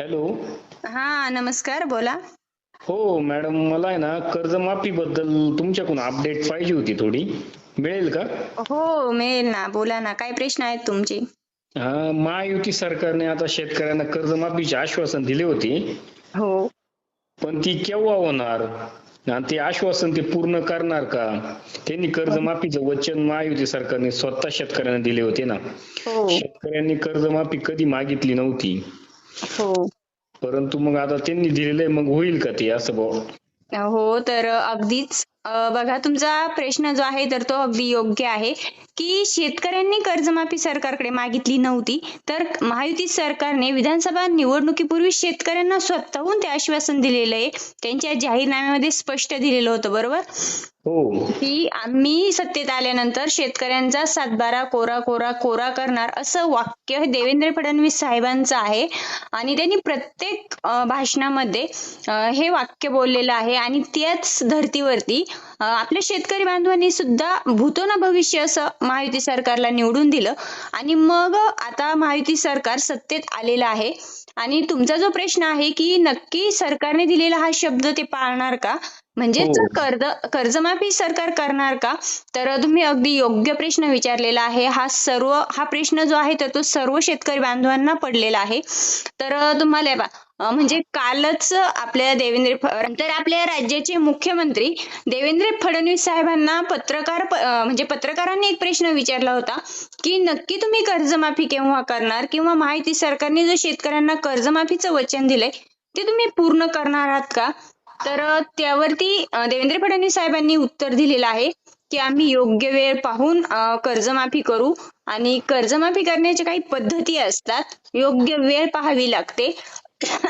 Hello. हा नमस्कार बोला. हो मॅडम मला आहे ना कर्जमाफी बद्दल तुमच्याकडून अपडेट पाहिजे होती थोडी. मिळेल का? हो मिळेल ना. बोला ना काय प्रश्न आहेत तुमचे? हा, महायुती सरकारने आता शेतकऱ्यांना कर्जमाफीचे आश्वासन दिले होते. हो. पण ती केव्हा होणार? आणि ते आश्वासन ते पूर्ण करणार का? त्यांनी कर्जमाफीचं वचन महायुती सरकारने स्वतः शेतकऱ्यांना दिले होते ना. हो. शेतकऱ्यांनी कर्जमाफी कधी मागितली नव्हती. हो. परंतु मग आता त्यांनी दिलेलं आहे मग होईल का ते असं भाऊ हो तर अगदीच बघा तुमचा प्रश्न जो आहे तर तो अगदी योग्य आहे की शेतकऱ्यांनी कर्जमाफी सरकारकडे मागितली नव्हती तर महायुती सरकारने विधानसभा निवडणुकीपूर्वी शेतकऱ्यांना स्वतःहून ते आश्वासन दिलेलं आहे. त्यांच्या जाहीरनाम्यामध्ये स्पष्ट दिलेलं होतं बरोबर? हो. की आम्ही सत्तेत आल्यानंतर शेतकऱ्यांचा सातबारा कोरा कोरा कोरा करणार असं वाक्य हे देवेंद्र फडणवीस साहेबांचं आहे. आणि त्यांनी प्रत्येक भाषणामध्ये हे वाक्य बोललेलं आहे आणि त्याच धर्तीवरती आपल्या शेतकरी बांधवांनी सुद्धा भूतो ना भविष्य असं महायुती सरकारला निवडून दिलं. आणि मग आता महायुती सरकार सत्तेत आलेलं आहे. आणि तुमचा जो प्रश्न आहे की नक्की सरकारने दिलेला हा शब्द ते पाळणार का? म्हणजे हो. जर कर्ज कर्जमाफी सरकार करणार का? तर तुम्ही अगदी योग्य प्रश्न विचारलेला आहे. हा सर्व हा प्रश्न जो आहे तर तो सर्व शेतकरी बांधवांना पडलेला आहे. तर तुम्हाला म्हणजे कालच आपल्या देवेंद्र तर आपल्या राज्याचे मुख्यमंत्री देवेंद्र फडणवीस साहेबांना पत्रकार म्हणजे पत्रकारांनी एक प्रश्न विचारला होता की नक्की तुम्ही कर्जमाफी केव्हा करणार? किंवा माहिती सरकारने जो शेतकऱ्यांना कर्जमाफीचं वचन दिलंय ते तुम्ही पूर्ण करणार आहात का? तर त्यावरती देवेंद्र फडणवीस साहेबांनी उत्तर दिलेलं आहे की आम्ही योग्य वेळ पाहून कर्जमाफी करू आणि कर्जमाफी करण्याच्या काही पद्धती असतात योग्य वेळ पाहावी लागते.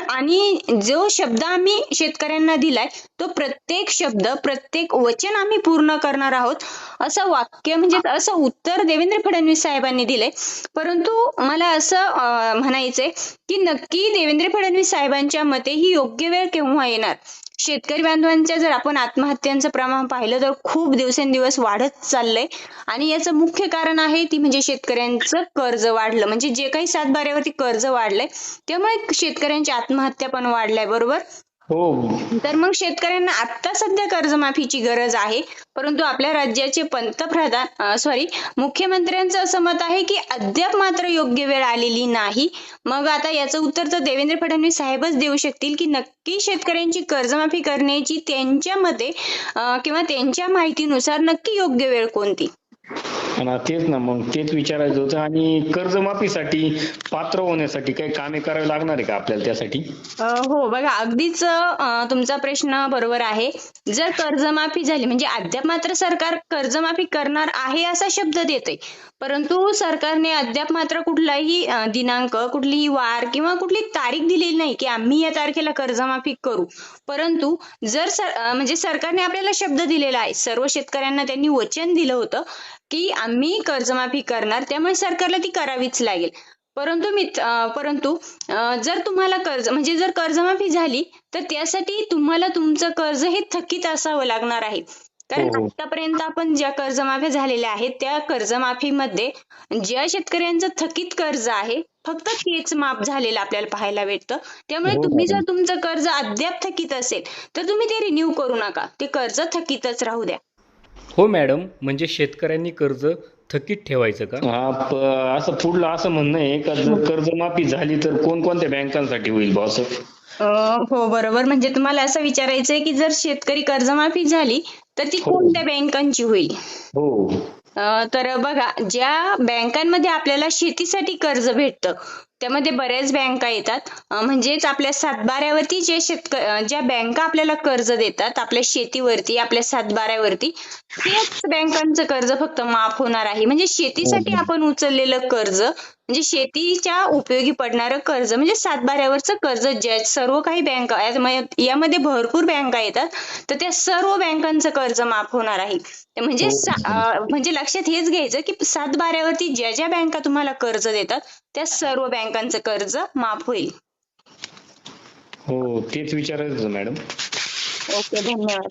आणि जो शब्द आम्ही शेतकऱ्यांना दिलाय तो प्रत्येक शब्द प्रत्येक वचन आम्ही पूर्ण करणार आहोत. असं वाक्य म्हणजे असं उत्तर देवेंद्र फडणवीस साहेबांनी दिले परंतु मला असं म्हणायचंय की नक्की देवेंद्र फडणवीस साहेबांच्या मते ही योग्य वेळ केव्हा येणार? शेतकरी बांधवांच्या जर आपण आत्महत्यांचं प्रमाण पाहिलं तर खूप दिवसेंदिवस वाढत चाललंय. आणि याचं मुख्य कारण आहे ती म्हणजे शेतकऱ्यांचं कर्ज वाढलं. म्हणजे जे काही सातबाऱ्यावरती कर्ज वाढलंय त्यामुळे शेतकऱ्यांची आत्महत्या पण वाढल्या बरोबर? हो. तर मग शेतकऱ्यांना आता सध्या कर्जमाफीची गरज आहे. परंतु आपल्या राज्याचे पंतप्रधान सॉरी मुख्यमंत्र्यांचं असं मत आहे की अद्याप मात्र योग्य वेळ आलेली नाही. मग आता याचं उत्तर तर देवेंद्र फडणवीस साहेबच देऊ शकतील की नक्की शेतकऱ्यांची कर्जमाफी करण्याची त्यांच्या मते किंवा त्यांच्या माहितीनुसार नक्की योग्य वेळ कोणती? आणि तेच ना मग तेच विचारायचं होतं. आणि कर्जमाफीसाठी पात्र होण्यासाठी काही कामे करावी लागणार आहे का आपल्याला त्यासाठी? हो बघा अगदीच तुमचा प्रश्न बरोबर आहे. जर कर्जमाफी झाली म्हणजे अद्याप मात्र सरकार कर्जमाफी करणार आहे असा शब्द देते परंतु सरकारने अद्याप मात्र कुठलाही दिनांक कुठलीही वार किंवा कुठली तारीख दिलेली नाही की आम्ही या तारखेला कर्जमाफी करू. परंतु जर सर म्हणजे सरकारने आपल्याला शब्द दिलेला आहे सर्व शेतकऱ्यांना त्यांनी वचन दिलं होतं की आम्ही कर्जमाफी करणार त्यामुळे सरकारला ती करावीच लागेल. परंतु मी परंतु जर तुम्हाला कर्ज म्हणजे जर कर्जमाफी झाली तर त्यासाठी तुम्हाला तुमचं कर्ज हे थकीत असावं लागणार आहे. कारण हो. आतापर्यंत आपण ज्या कर्जमाफ्या झालेल्या आहेत त्या कर्जमाफीमध्ये ज्या शेतकऱ्यांचं थकीत कर्ज आहे फक्त तेच माफ झालेलं आपल्याला पाहायला भेटतं. त्यामुळे हो, तुम्ही. जर तुमचं कर्ज अद्याप थकीत असेल तर तुम्ही ते रिन्यू करू नका. ते कर्ज थकीतच राहू द्या. हो मॅडम म्हणजे शेतकऱ्यांनी कर्ज थकीत ठेवायचं का? हा असं पुढलं असं म्हणणं आहे का जर कर्जमाफी झाली तर कोणकोणत्या बँकांसाठी होईल बॉस अं, हो बरोबर. म्हणजे तुम्हाला असं विचारायचंय की जर शेतकरी कर्जमाफी झाली तर ती हो. कोणत्या बँकांची होईल? हो. अं, तर बघा ज्या बँकांमध्ये आपल्याला शेतीसाठी कर्ज भेटतं त्यामध्ये बऱ्याच बँका येतात. म्हणजेच आपल्या सातबाऱ्यावरती जे शेतक ज्या बँका आपल्याला कर्ज देतात आपल्या शेतीवरती आपल्या सातबाऱ्यावरती त्याच बँकांचं कर्ज फक्त माफ होणार आहे. म्हणजे शेतीसाठी आपण उचललेलं कर्ज म्हणजे शेतीच्या उपयोगी पडणारं कर्ज म्हणजे सातबाऱ्यावरचं कर्ज ज्या सर्व काही बँका यामध्ये भरपूर बँका येतात तर त्या सर्व बँकांचं कर्ज माफ होणार आहे. म्हणजे अं, म्हणजे लक्षात हेच घ्यायचं की सातबाऱ्यावरती ज्या ज्या बँका तुम्हाला कर्ज देतात त्या सर्व बँकांचं कर्ज माफ होईल. हो तेच विचारायचं होतं मॅडम. ओके धन्यवाद.